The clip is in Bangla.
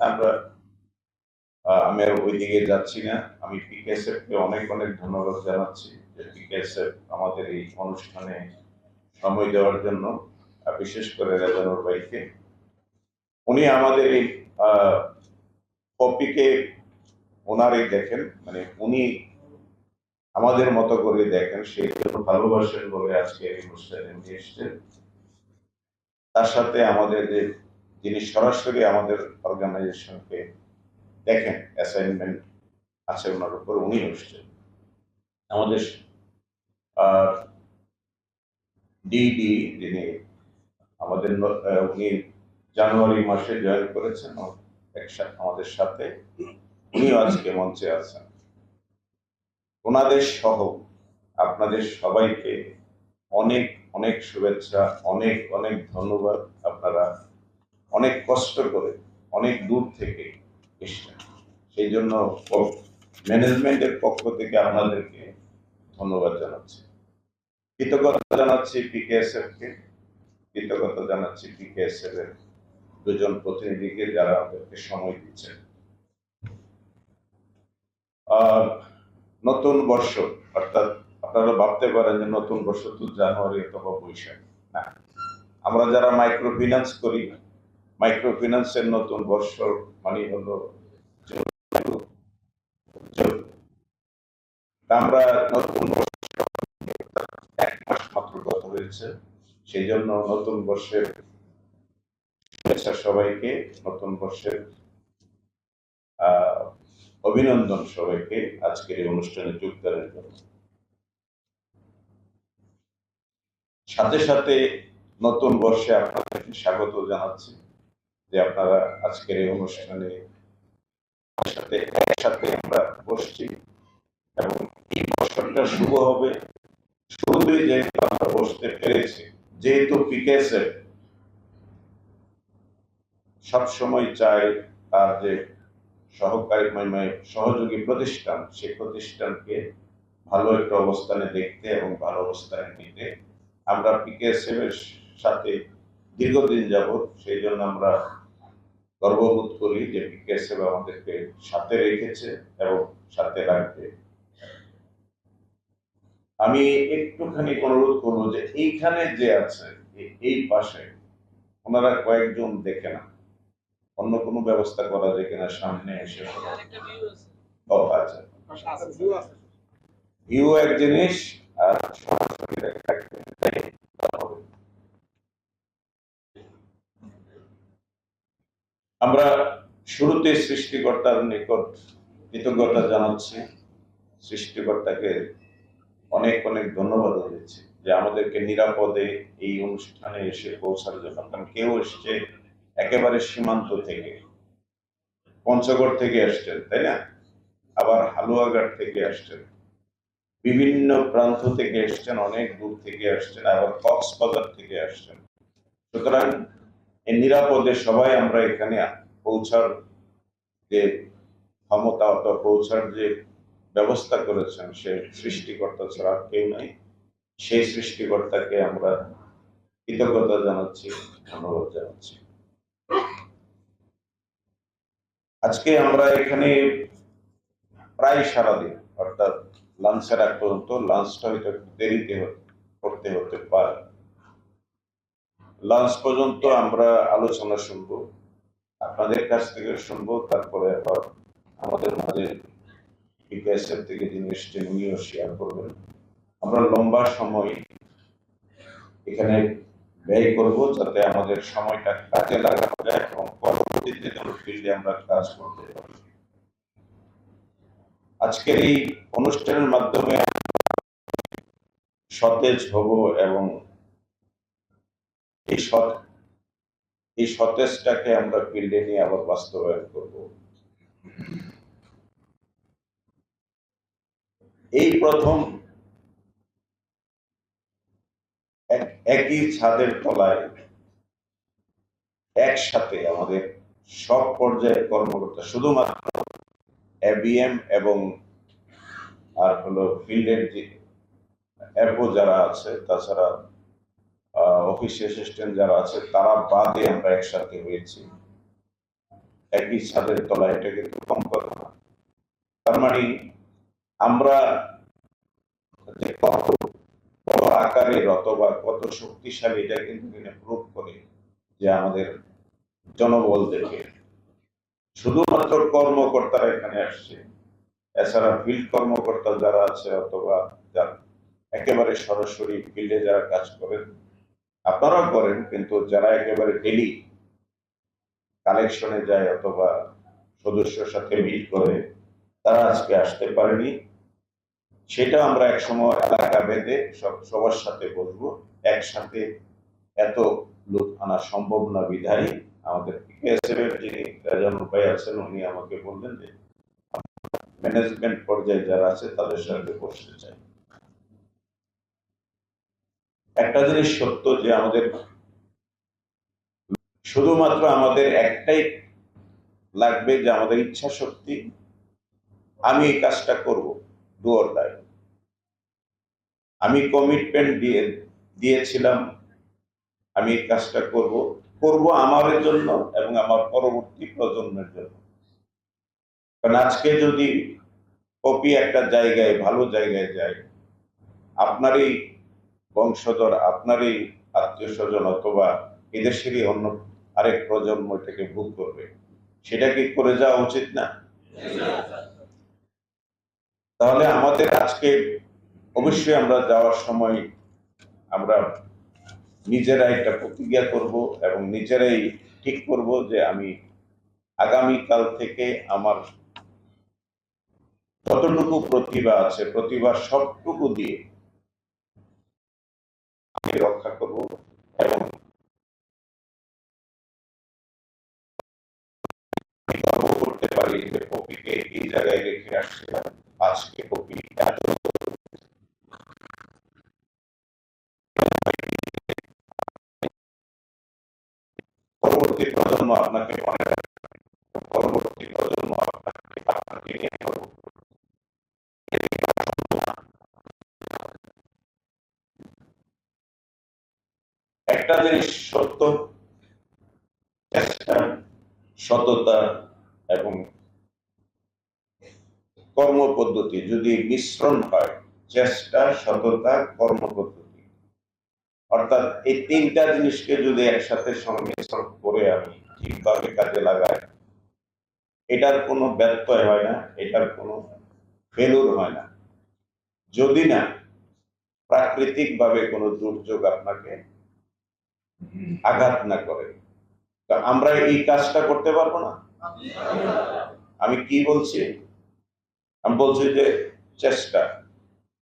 আমরা আমি আর ওইদিকে যাচ্ছি না। আমি পিকেএসএফ কে অনেক অনেক ধন্যবাদ জানাচ্ছি যে পিকেএসএফ আমাদের এই অনুষ্ঠানে সময় দেওয়ার জন্য বিশেষ করে রেজানুর ভাইকে। উনি আমাদের এই কপিকে ওনারই দেখেন মানে উনি আমাদের মতো করে দেখেন, সেই জন্য ভালোবাসেন বলে আজকে এই অনুষ্ঠানে নিয়ে এসছেন। তার সাথে আমাদের যে যিনি সরাসরি আমাদের অর্গানাইজেশনকে দেখেন অ্যাসাইনমেন্ট আছে ওনার উপর, উনি এসছেন আমাদের ডিডি যিনি আমাদের উনি জানুয়ারি মাসে জয়েন করেছেন একসাথে আমাদের সাথে। উনিও আজকে মঞ্চে আছেন। ওনাদের সহ আপনাদের সবাইকে অনেক অনেক শুভেচ্ছা, অনেক অনেক ধন্যবাদ। আপনারা অনেক কষ্ট করে, অনেক দূর থেকে এসছেন। সেই জন্য ম্যানেজমেন্টের পক্ষ থেকে আপনাদেরকে ধন্যবাদ জানাচ্ছি। কৃতজ্ঞতা জানাচ্ছি পিকেএসএফ কে কৃতজ্ঞতা জানাচ্ছি পিকেএসএফ এর দুজন প্রতিনিধিকে যারা আমাদেরকে সময় দিচ্ছেন। আর নতুন বর্ষ, অর্থাৎ আপনারা ভাবতে পারেন যে নতুন বর্ষ তো জানুয়ারি অথবা বৈশাখ, না। আমরা যারা মাইক্রো ফিন্যান্স করি মাইক্রো ফিন্যান্সের নতুন বর্ষ মানে হলো আমরা নতুন এক মাস মাত্র গত হয়েছে, সেই জন্য নতুন বর্ষের শুভেচ্ছা সবাইকে, নতুন বর্ষের অভিনন্দন সবাইকে আজকের এই অনুষ্ঠানে যোগদানের জন্য। সাথে সাথে নতুন বর্ষে আপনাদেরকে স্বাগত জানাচ্ছি। যে আপনারা আজকের এই অনুষ্ঠানে সাথে একসাথে আমরা বসছি এবং এই বছরটা শুভ হবে। শুরুতেই যেহেতু আমরা বসতে পেরেছি, যেহেতু পিকেএসএ সবসময় চায় তার যে সহকারী সহযোগী প্রতিষ্ঠান সেই প্রতিষ্ঠানকে ভালো একটা অবস্থানে দেখতে এবং ভালো অবস্থানে নিতে আমরা পিকেএসএফ এর সাথে দীর্ঘদিন যাবৎ, সেই জন্য আমরা গর্ববোধ করি যে পিকেএসএফ আমাদেরকে সাথে রেখেছে এবং সাথে রাখবে। আমি একটুখানি অনুরোধ করব যে এইখানে যে আছে এই পাশে ওনারা কয়েকজন দেখে না। অন্য কোনো ব্যবস্থা করা যায় কিনা সামনে এসে ও আচ্ছা। ভিউ এক জিনিস আর সরাসরি দেখা এক জিনিস। তাই হবে। আমরা শুরুতে সৃষ্টিকর্তার নিকট কৃতজ্ঞতা জানাচ্ছি। সৃষ্টিকর্তাকে অনেক অনেক ধন্যবাদ দিচ্ছি যে আমাদেরকে নিরাপদে এই অনুষ্ঠানে এসে পৌঁছার জন্য কারণ কেউ এসছে একেবারে সীমান্ত থেকে, পঞ্চগড় থেকে আসছেন, তাই না? আবার হালুয়াঘাট থেকে আসছেন, বিভিন্ন প্রান্ত থেকে এসছেন, অনেক দূর থেকে আসছেন, আবার কক্সবাজার থেকে আসছেন। সুতরাং নিরাপদে সবাই আমরা এখানে পৌঁছার যে ক্ষমতা অথবা পৌঁছার যে ব্যবস্থা করেছেন, সে সৃষ্টিকর্তা ছাড়া কেউ নাই। সেই সৃষ্টিকর্তাকে আমরা কৃতজ্ঞতা জানাচ্ছি, ধন্যবাদ জানাচ্ছি। আজকে আমরা এখানে প্রায় সারাদিন, অর্থাৎ লাঞ্চের আগ পর্যন্ত লাঞ্চটা হয়তো দেরিতে করতে হতে পারে। লাঞ্চ পর্যন্ত আমরা আলোচনা শুনব, আপনাদের কাছ থেকে শুনব, তারপরে আবার আমাদের মাঝে বিকাশের থেকে এসছেন উনিও শেয়ার করবেন। আমরা লম্বা সময় এখানে ব্যয় করব যাতে আমাদের সময়টা কাজে লাগানো যায় এবং পরবর্তীতে ফিল্ডে আমরা কাজ করতে পারি। আজকের এই অনুষ্ঠানের মাধ্যমে সতেজ হব এবং এই সৎ, এই সতেজটাকে আমরা ফিল্ডে নিয়ে আবার বাস্তবায়ন করব। এই প্রথম এক- একই ছাদের তলায় একসাথে আমাদের সব পর্যায়ের কর্মকর্তা শুধুমাত্র এবিএম এবং আর হলো ফিল্ডের যে অ্যাপো যারা আছে, তাছাড়া অফিস অ্যাসিস্ট্যান্ট যারা আছে, তারা বাদে আমরা একসাথে হয়েছি। একই ছাদের তলায় এটা কিন্তু কম কথা। তার মানে আমরা যে কত বড় আকারের অথবা কত শক্তিশালী, এটা কিন্তু প্রুভ করে যে আমাদের জনবল দেখে শুধুমাত্র কর্মকর্তারা এখানে আসছে। এছাড়া ফিল্ড কর্মকর্তা যারা আছে, অথবা যারা একেবারে সরাসরি ফিল্ডে যারা কাজ করেন আপনারাও করেন, কিন্তু যারা একেবারে ডেলি কালেকশনে যায় অথবা সদস্যর সাথে মিট করে, তারা আজকে আসতে পারেনি। সেটা আমরা এক সময় এলাকা বেঁধে সব, সবার সাথে বলব একসাথে এত লোক আনা সম্ভব না বিধায়। আমাদের যিনি রাজানুর ভাই আছেন, উনি আমাকে বললেন যে ম্যানেজমেন্ট পর্যায়ে যারা আছে, তাদের সাথে বসতে চাই। একটা জিনিস সত্য যে আমাদের শুধুমাত্র আমাদের একটাই লাগবে যে আমাদের ইচ্ছা শক্তি, আমি এই কাজটা করব অর ডাই আমি কমিটমেন্ট দিয়ে, দিয়েছিলাম, আমি এই কাজটা করব করব আমার জন্য এবং আমার পরবর্তী প্রজন্মের জন্য। কারণ আজকে যদি কপি একটা জায়গায়, ভালো জায়গায় যায় আপনারই বংশধর আপনারই আত্মীয় স্বজন অথবা এদেশেরই অন্য আরেক প্রজন্ম এটাকে ভোগ করবে। সেটা কি করে যাওয়া উচিত না? তাহলে আমাদের আজকে অবশ্যই আমরা যাওয়ার সময় আমরা নিজেরা একটা প্রতিজ্ঞা করব এবং নিজেরাই ঠিক করব যে আমি আগামীকাল থেকে আমার যতটুকু প্রতিভা আছে, প্রতিভা সবটুকু দিয়ে আমি রক্ষা করব এবং গর্ব করতে পারি যে কপিকে এই জায়গায় রেখে আসছিলাম। আজকে এত পরবর্তী প্রজন্ম আপনাকে রাখবে একটা জিনিস সত্য সততা এবং কর্মপদ্ধতি যদি মিশ্রণ হয়, চেষ্টা, সততা, কর্মপদ্ধতি। অর্থাৎ এই তিনটা জিনিসকে যদি একসাথে সংমিশ্রণ করে আমি ঠিকভাবে কাজে লাগাই, এটার কোনো ব্যত্যয় হয় না, এটার কোনো ফেলুর হয় না। যদি না প্রাকৃতিক ভাবে কোনো দুর্যোগ আপনাকে আঘাত না করে। তা আমরা এই কাজটা করতে পারব না? আমি কি বলছি? আমি বলছি যে চেষ্টা।